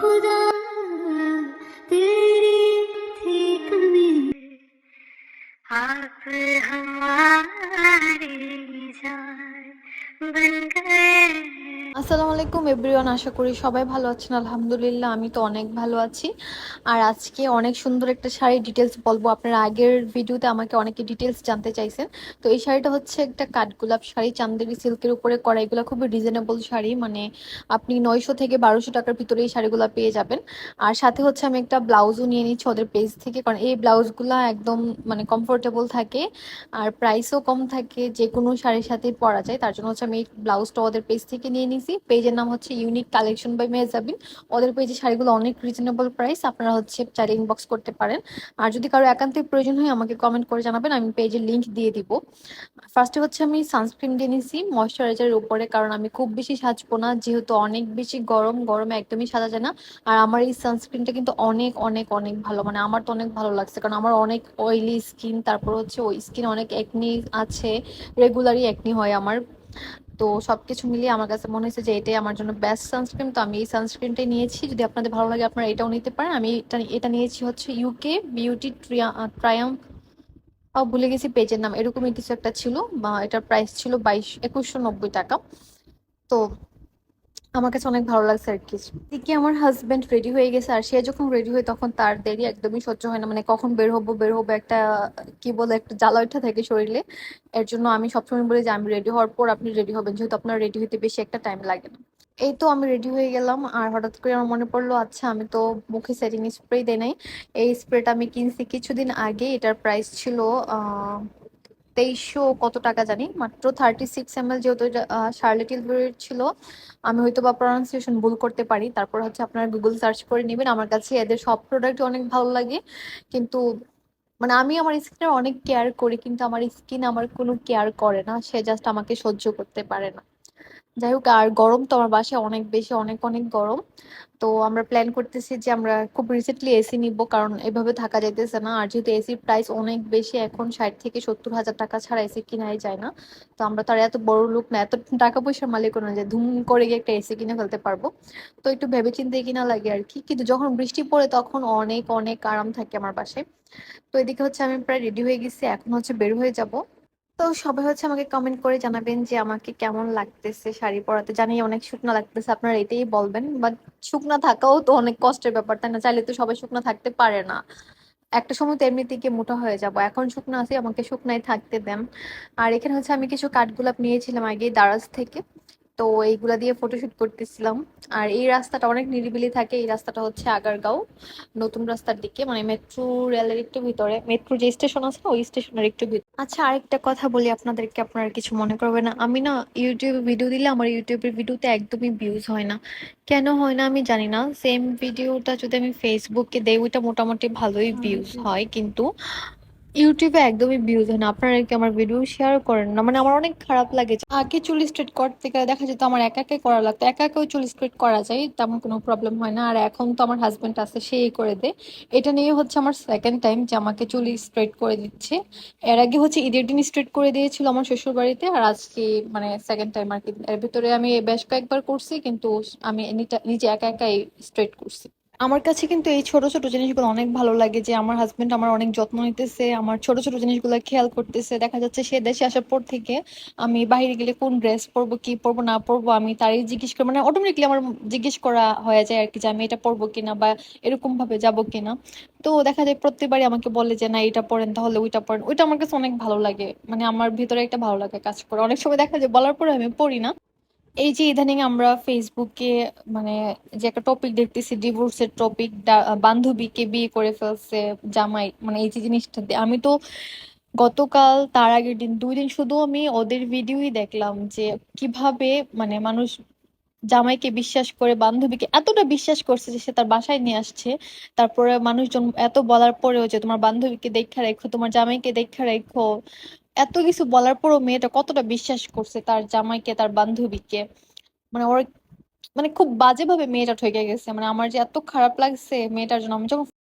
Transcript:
खुदा तेरी थी कमी आप हमारी जान बन गए আসসালামু আলাইকুম এভরিওয়ান আশা করি সবাই ভালো আছেন। আলহামদুলিল্লাহ, আমি তো অনেক ভালো আছি। আর আজকে অনেক সুন্দর একটা শাড়ির ডিটেলস বলব। আপনারা আগের ভিডিওতে আমাকে অনেকে ডিটেলস জানতে চাইছেন। তো এই শাড়িটা হচ্ছে একটা কাঠগোলাপ শাড়ি, চান্দেরি সিল্কের উপরে করা। এগুলো খুবই রিজনেবল শাড়ি। মানে আপনি নয়শো থেকে বারোশো টাকার ভিতরে এই শাড়িগুলো পেয়ে যাবেন। আর সাথে হচ্ছে আমি একটা ব্লাউজও নিয়ে নিচ্ছি ওদের পেজ থেকে। কারণ এই ব্লাউজগুলো একদম মানে কমফোর্টেবল থাকে। আর প্রাইসও কম থাকে যে কোনো শাড়ির সাথে পরা যায়। তার জন্য হচ্ছে আমি এই ব্লাউজটা ওদের পেজ থেকে নিয়ে নিছি পেজের নাম হচ্ছে ইউনিক কালেকশন বাই মেজাবিন ওদের পেজে শাড়িগুলো অনেক রিজনেবল প্রাইস আপনারা হচ্ছে চাইলে ইনবক্স করতে পারেন। আর যদি কারও একান্তিক প্রয়োজন হয়, আমাকে কমেন্ট করে জানাবেন, আমি পেজের লিঙ্ক দিয়ে দিব। ফার্স্টে হচ্ছে আমি সানস্ক্রিন দিয়ে নিছি ময়শ্চারাইজারের উপরে, কারণ আমি খুব বেশি সাজবো না, যেহেতু অনেক বেশি গরম, গরমে একদমই সাজা যায় না। আর আমার এই সানস্ক্রিনটা কিন্তু অনেক অনেক অনেক ভালো মানে আমার তো অনেক ভালো লাগছে, কারণ আমার অনেক অয়েলি স্কিন তারপর হচ্ছে ওই স্কিন অনেক একনি আছে রেগুলারই একনি হয় আমার। তো সবকিছু মিলিয়ে আমার কাছে মনে হয়েছে যে এটাই আমার জন্য বেস্ট সানস্ক্রিন তো আমি এই সানস্ক্রিনটাই নিয়েছি। যদি আপনাদের ভালো লাগে, আপনারা এটাও নিতে পারেন। আমি এটা এটা নিয়েছি হচ্ছে ইউকে বিউটি ট্রায়াম্প ও ভুলে গেছি পেজের নাম। এরকমই কিছু একটা ছিল। বা এটার প্রাইস ছিল বাইশ, একুশশো নব্বই টাকা। তো আমার কাছে অনেক ভালো লাগছে আর কি। এদিকে আমার হাজবেন্ড রেডি হয়ে গেছে? আর সে যখন রেডি হয়, তখন তার দেরি একদমই সহ্য হয় না। মানে কখন বের হব বের হব একটা, কি বলে, একটা জ্বালা থাকে শরীরে। এর জন্য আমি সবসময় বলি যে, আমি রেডি হওয়ার পর আপনি রেডি হবেন। যেহেতু আপনার রেডি হতে বেশি একটা টাইম লাগে না। এই তো আমি রেডি হয়ে গেলাম। আর হঠাৎ করে আমার মনে পড়ল আচ্ছা আমি তো মুখে সেটিং স্প্রে দেই নাই। এই স্প্রেটা আমি কিনছি কিছুদিন আগে। এটার প্রাইস ছিল, আহ তেইশশো কত টাকা জানি? মাত্র থার্টি সিক্স এম এল যেহেতু শার্লেটিল ছিল, আমি হয়তো বা প্রনাউন্সিয়েশন ভুল করতে পারি। তারপর হচ্ছে আপনারা গুগল সার্চ করে নেবেন। আমার কাছে এদের সব প্রোডাক্ট অনেক ভালো লাগে। কিন্তু মানে আমি আমার স্কিনের অনেক কেয়ার করি, কিন্তু আমার স্কিন আমার কোনো কেয়ার করে না। সে জাস্ট আমাকে সহ্য করতে পারে না। যাই হোক, আর গরম তো আমার বাসায় অনেক বেশি, অনেক অনেক গরম। তো আমরা প্ল্যান করতেছি যে আমরা খুব রিসেন্টলি এসি নিব, কারণ এভাবে থাকা যাইতেছে না। আর যেহেতু এসির প্রাইস অনেক বেশি, এখন ষাট থেকে সত্তর হাজার টাকা ছাড়া এসি কিনাই যায় না। তো আমরা তো আর এত বড় লোক না, এত টাকা পয়সার মালিক না যে ধুম করে গিয়ে একটা এসি কিনে ফেলতে পারব। তো একটু ভেবে চিন্তে কিনা লাগে আর কি। কিন্তু যখন বৃষ্টি পড়ে তখন অনেক অনেক আরাম থাকে আমার বাসায়। তো এদিকে হচ্ছে আমি প্রায় রেডি হয়ে গেছি, এখন হচ্ছে বের হয়ে যাব। তো সবাই হচ্ছে আমাকে কমেন্ট করে জানাবেন যে আমাকে কেমন লাগতেছে শাড়ি পরাতে। জানি অনেক শুকনো লাগতেছে, আপনারা এটাই বলবেন বাট শুকনো থাকাও তো অনেক কষ্টের ব্যাপার, তাই না? চাইলে তো সবাই শুকনো থাকতে পারে না। একটা সময় তো এমনিতে গিয়ে মোটা হয়ে যাব। এখন শুকনো আছে, আমাকে শুকনাই থাকতে দেন। আর এখানে হচ্ছে আমি কিছু কাঠগোলাপ নিয়েছিলাম আগে দারাজ থেকে। তো এইগুলা দিয়ে ফটোশুট করতেছিলাম। আর এই রাস্তাটা অনেক নিরিবিলি থাকে, এই রাস্তাটা হচ্ছে আগারগাঁও। নতুন রাস্তার দিকে মানে মেট্রো রেলের একটু ভিতরে। মেট্রো যে স্টেশন আছে না, ওই স্টেশনের একটু ভিতরে। আচ্ছা আরেকটা কথা বলি আপনাদেরকে আপনারা কিছু মনে করবে না। আমি না ইউটিউবে ভিডিও দিলে আমার ইউটিউবের ভিডিওতে একদমই ভিউজ হয় না। কেন হয় না আমি জানি না। সেম ভিডিওটা যদি আমি ফেসবুকে দেই ওইটা মোটামুটি ভালোই ভিউজ হয় কিন্তু ইউটিউবে একদমই ভিউজ হয় না। আপনারা কি আমার ভিডিও শেয়ার করেন না? মানে আমার অনেক খারাপ লাগে। আগে চুল স্ট্রেট করতে গেলে দেখা যেত আমার একা একাই করা লাগতো। একা একাও চুল স্ট্রেট করা যায়, তেমন কোনো প্রবলেম হয় না। আর এখন তো আমার হাজব্যান্ড আছে, সেই করে দেয় এটা নিয়ে হচ্ছে আমার সেকেন্ড টাইম যে আমাকে চুল স্ট্রেট করে দিচ্ছে। এর আগে হচ্ছে ঈদের দিন স্ট্রেট করে দিয়েছিল আমার শ্বশুর বাড়িতে আর আজকে মানে সেকেন্ড টাইম আর কি। এর ভিতরে আমি বেশ কয়েকবার করছি, কিন্তু আমি নিজে একা একাই স্ট্রেট করছি। আমার কাছে কিন্তু এই ছোট ছোট জিনিসগুলো অনেক ভালো লাগে যে আমার হাজবেন্ড আমার অনেক যত্ন নিতেছে, আমার ছোট ছোট জিনিসগুলো খেয়াল করতেছে। দেখা যাচ্ছে সে দেশে আসার পর থেকে আমি বাইরে গেলে কোন ড্রেস পরবো, কি পরবো, না পরবো, আমি তারই জিজ্ঞেস করি মানে অটোমেটিকলি আমার জিজ্ঞেস করা হয়ে যায় আর কি যে আমি এটা পরবো কিনা বা এরকম ভাবে যাব কিনা। তো দেখা যায় প্রত্যেকবারই আমাকে বলে যে, না, এটা পরেন, তাহলে ওইটা পরেন। ওইটা আমার কাছে অনেক ভালো লাগে মানে আমার ভিতরে একটা ভালো লাগে কাজ করে। অনেক সময় দেখা যায় বলার পরে আমি পড়ি না। এই যে ইদানিং আমরা ফেসবুকে মানে যে একটা টপিক দেখতেছি ডিভোর্সের টপিক বান্ধবীকে বিয়ে করে ফেলছে, জামাই মানে এই যে জিনিসটা আমি তো গতকাল, তার আগের দিন, দুই দিন শুধু আমি ওদের ভিডিওই দেখলাম যে কীভাবে মানে মানুষ জামাইকে বিশ্বাস করে, বান্ধবীকে এতটা বিশ্বাস করছে যে সে তার বাসায় নিয়ে আসছে। তারপরে মানুষজন এত বলার পরেও যে তোমার বান্ধবীকে দেখা রেখো, তোমার জামাইকে দেখা রেখো, এত কিছু বলার পরও মেয়েটা কতটা বিশ্বাস করছে তার জামাইকে, তার বান্ধবীকে। মানে ওর মানে খুব বাজেভাবে মেয়েটা ঠকে গেছে। মানে আমার যে এত খারাপ লাগছে মেয়েটার জন্য, আমি যখন